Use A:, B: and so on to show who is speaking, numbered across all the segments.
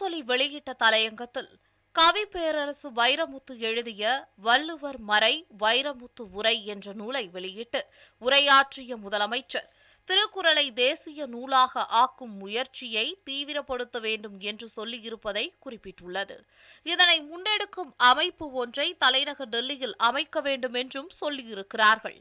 A: முரசொலி வெளியிட்ட தலையங்கத்தில் கவி பேரரசு வைரமுத்து எழுதிய வள்ளுவர் மறை வைரமுத்து உரை என்ற நூலை வெளியிட்டு உரையாற்றிய முதலமைச்சர் திருக்குறளை தேசிய நூலாக ஆக்கும் முயற்சியை தீவிரப்படுத்த வேண்டும் என்று சொல்லியிருப்பதை குறிப்பிட்டுள்ளது. இதனை முன்னெடுக்கும் அமைப்பு ஒன்றை தலைநகர் டெல்லியில் அமைக்க வேண்டும் என்றும் சொல்லியிருக்கிறார்கள்.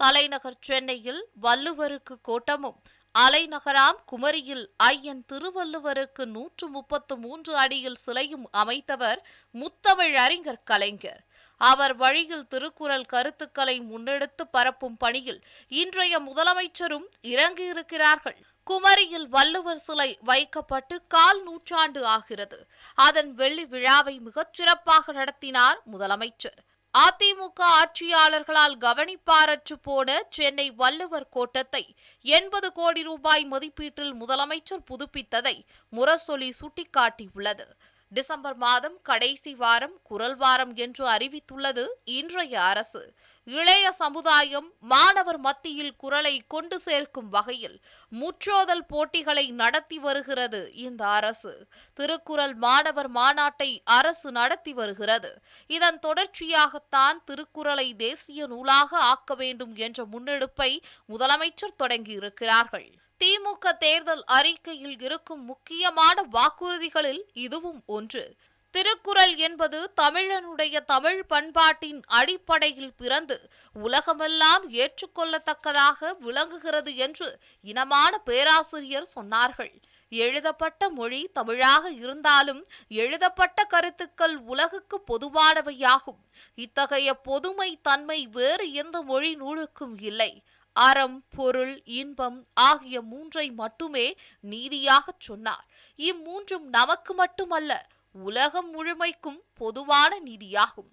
A: தலைநகர் சென்னையில் வள்ளுவருக்கு கோட்டமும் அலைநகராம் குமரியில் ஐயன் திருவள்ளுவருக்கு நூற்று முப்பத்து மூன்று அடியில் சிலையும் அமைத்தவர் முத்தமிழ் அறிஞர் கலைஞர். அவர் வழியில் திருக்குறள் கருத்துக்களை முன்னெடுத்து பரப்பும் பணியில் இன்றைய முதலமைச்சரும் இறங்கியிருக்கிறார்கள். குமரியில் வள்ளுவர் சிலை வைக்கப்பட்டு கால் நூற்றாண்டு ஆகிறது. அதன் வெள்ளி விழாவை மிகச் சிறப்பாக நடத்தினார் முதலமைச்சர். அதிமுக ஆட்சியாளர்களால் கவனிப்பாரற்று போன சென்னை வள்ளுவர் கோட்டத்தை எண்பது கோடி ரூபாய் மதிப்பீட்டில் முதலமைச்சர் புதுப்பித்ததை முரசொலி சுட்டிக்காட்டியுள்ளது. டிசம்பர் மாதம் கடைசி வாரம் குரல் வாரம் என்று அறிவித்துள்ளது இன்றைய அரசு. இளைய சமுதாயம் மாணவர் மத்தியில் குரலை கொண்டு சேர்க்கும் வகையில் முற்றோதல் போட்டிகளை நடத்தி வருகிறது இந்த அரசு. திருக்குறள் மாணவர் மாநாட்டை அரசு நடத்தி வருகிறது. இதன் தொடர்ச்சியாகத்தான் திருக்குறளை தேசிய நூலாக ஆக்க வேண்டும் என்ற முன்னெடுப்பை முதலமைச்சர் தொடங்கியிருக்கிறார்கள். திமுக தேர்தல் அறிக்கையில் இருக்கும் முக்கியமான வாக்குறுதிகளில் இதுவும் ஒன்று. திருக்குறள் என்பது தமிழனுடைய தமிழ் பண்பாட்டின் அடிப்படையில் பிறந்து உலகமெல்லாம் ஏற்றுக்கொள்ளத்தக்கதாக விளங்குகிறது என்று இனமான பேராசிரியர் சொன்னார்கள். எழுதப்பட்ட மொழி தமிழாக இருந்தாலும் எழுதப்பட்ட கருத்துக்கள் உலகுக்கு பொதுவானவையாகும். இத்தகைய பொதுமை தன்மை வேறு எந்த மொழி நூலுக்கும் இல்லை. அறம் பொருள் இன்பம் ஆகிய மூன்றை மட்டுமே நீதியாகச் சொன்னார். இம்மூன்றும் நமக்கு மட்டுமல்ல உலகம் முழுமைக்கும் பொதுவான நிதியாகும்.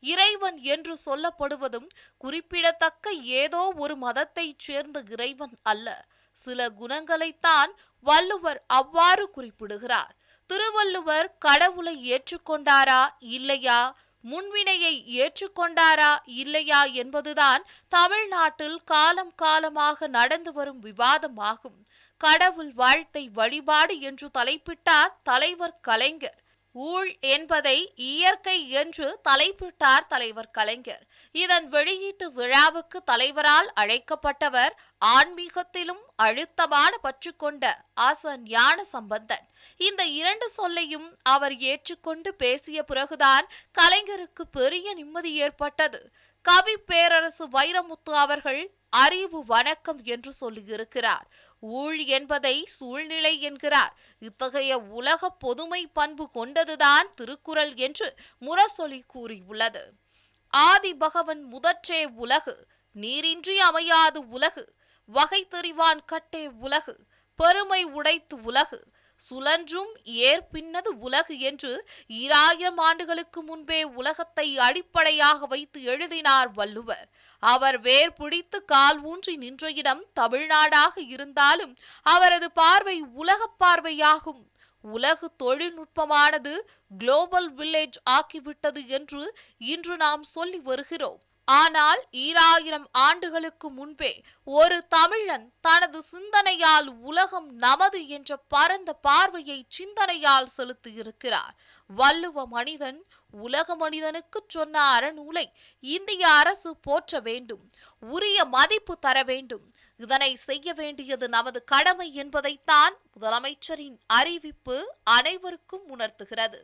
A: இறைவன் என்று சொல்லப்படுவதும் குறிப்பிடத்தக்க ஏதோ ஒரு மதத்தைச் சேர்ந்த இறைவன் அல்ல. சில குணங்களைத்தான் வள்ளுவர் அவ்வாறு குறிப்பிடுகிறார். திருவள்ளுவர் கடவுளை ஏற்றுக்கொண்டாரா இல்லையா? முன்வினையை ஏற்றுக்கொண்டாரா இல்லையா என்பதுதான் தமிழ்நாட்டில் காலம் காலமாக நடந்து வரும் விவாதமாகும். கடவுள் வாழ்த்தை வழிபாடு என்று தலைப்பிட்டார் தலைவர் கலைஞர். ஊழ் என்பதை இயற்கை என்று தலைப்பிட்டார் தலைவர் கலைஞர். இதன் வெளியீட்டு விழாவுக்கு தலைவரால் அழைக்கப்பட்டவர் ஆன்மீகத்திலும் அழுத்தமான பற்று கொண்ட ஆசன் ஞான சம்பந்தன் இந்த இரண்டு சொல்லையும் அவர் ஏற்றுக்கொண்டு பேசிய பிறகுதான் கலைஞருக்கு பெரிய நிம்மதி ஏற்பட்டது. கவி பேரரசு வைரமுத்து அவர்கள் அறிவு வணக்கம் என்று சொல்லியிருக்கிறார். ஊழ் என்பதை சூழ்நிலை என்கிறார். இத்தகைய உலக பொதுமை பண்பு கொண்டதுதான் திருக்குறள் என்று முரசொலி கூறியுள்ளது. ஆதி பகவன் முதற்றே உலகு நீரின்றி அமையாது உலகு வகை தெரிவான் கட்டே உலகு பெருமை உடைத்து உலகு சுழன்றும் ஏற்பின்னது உலகு என்று ஈராயிரம் ஆண்டுகளுக்கு முன்பே உலகத்தை அடிப்படையாக வைத்து எழுதினார் வள்ளுவர். அவர் வேர் பிடித்து கால் ஊன்றி நின்ற இடம் தமிழ்நாடாக இருந்தாலும் அவரது பார்வை உலகப் பார்வையாகும். உலகு தொழில்நுட்பமானது குளோபல் வில்லேஜ் ஆக்கிவிட்டது என்று இன்று நாம் சொல்லி வருகிறோம். ஆனால் ஈராயிரம் ஆண்டுகளுக்கு முன்பே ஒரு தமிழன் தனது சிந்தனையால் உலகம் நமது என்ற பரந்த பார்வையை சிந்தனையால் செலுத்தியிருக்கிறார். வள்ளுவ மனிதன் உலக மனிதனுக்கு சொன்ன அறநூலை இந்திய அரசு போற்ற வேண்டும் உரிய மதிப்பு தர வேண்டும். இதனை செய்ய வேண்டியது நமது கடமை என்பதைத்தான் முதலமைச்சரின் அறிவிப்பு அனைவருக்கும் உணர்த்துகிறது.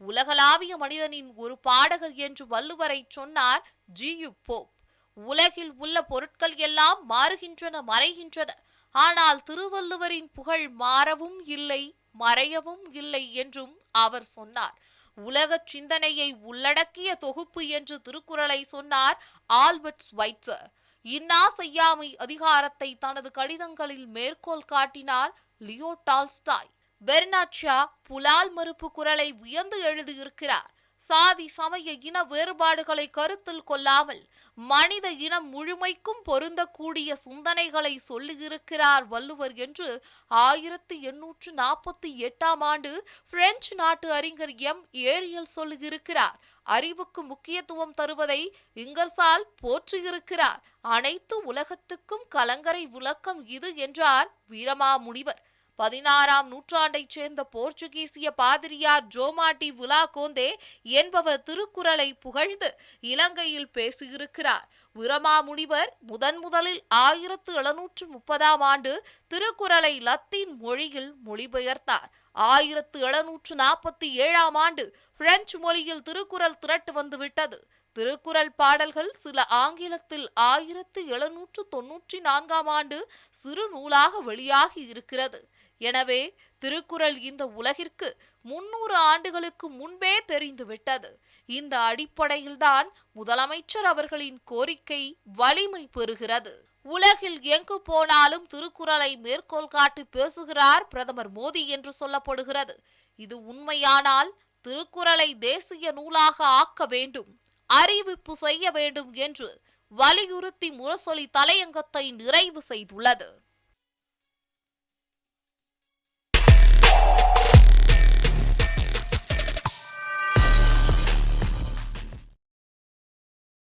A: உலகளாவிய மனிதனின் ஒரு பாடகர் என்று வள்ளுவரை சொன்னார் ஜியு போப். உலகில் உள்ள பொருட்கள் எல்லாம் மாறுகின்றன மறைகின்றன. ஆனால் திருவள்ளுவரின் புகழ் மாறவும் இல்லை மறையவும் இல்லை என்றும் அவர் சொன்னார். உலக சிந்தனையை உள்ளடக்கிய தொகுப்பு என்று திருக்குறளை சொன்னார் ஆல்பர்ட் ஸ்வைட்சர். இன்னா செய்யாமை அதிகாரத்தை தனது கடிதங்களில் மேற்கோள் காட்டினார் லியோ டால்ஸ்டாய். பெர்னாட்ஷா புலால் மறுப்பு குரலை உயர்ந்து எழுதியிருக்கிறார். சாதி சமய இன வேறுபாடுகளை கருத்தில் கொள்ளாமல் மனித இனம் முழுமைக்கும் பொருந்தக்கூடிய சிந்தனைகளை சொல்லியிருக்கிறார் வள்ளுவர் என்று ஆயிரத்தி எண்ணூற்று நாற்பத்தி எட்டாம் ஆண்டு பிரெஞ்சு நாட்டு அறிஞர் எம். ஏரியல் சொல்லியிருக்கிறார். அறிவுக்கு முக்கியத்துவம் தருவதை இங்கர்சால் போற்றியிருக்கிறார். அனைத்து உலகத்துக்கும் கலங்கரை விளக்கம் இது என்றார் வீரமாமுனிவர். பதினாறாம் நூற்றாண்டைச் சேர்ந்த போர்ச்சுகீசிய பாதிரியார் ஜோமாட்டி விலா கோந்தே என்பவர் திருக்குறளை புகழ்ந்து இலங்கையில் பேசியிருக்கிறார். விரமாமுனிவர் முதன் முதலில் ஆயிரத்து எழுநூற்று முப்பதாம் ஆண்டு திருக்குறளை லத்தீன் மொழியில் மொழிபெயர்த்தார். ஆயிரத்து எழுநூற்று நாற்பத்தி ஏழாம் ஆண்டு பிரெஞ்சு மொழியில் திருக்குறள் திரட்டு வந்துவிட்டது. திருக்குறள் பாடல்கள் சில ஆங்கிலத்தில் ஆயிரத்து எழுநூற்று தொன்னூற்றி நான்காம் ஆண்டு சிறு நூலாக வெளியாகி இருக்கிறது. எனவே திருக்குறள் இந்த உலகிற்கு முன்னூறு ஆண்டுகளுக்கு முன்பே தெரிந்துவிட்டது. இந்த அடிப்படையில்தான் முதலமைச்சர் அவர்களின் கோரிக்கை வலிமை பெறுகிறது. உலகில் எங்கு போனாலும் திருக்குறளை மேற்கோள் காட்டி பேசுகிறார் பிரதமர் மோடி என்று சொல்லப்படுகிறது. இது உண்மையானால் திருக்குறளை தேசிய நூலாக ஆக்க வேண்டும் அறிவிப்பு செய்ய வேண்டும் என்று வலியுறுத்தி முரசொலி தலையங்கத்தை நிறைவு செய்துள்ளது.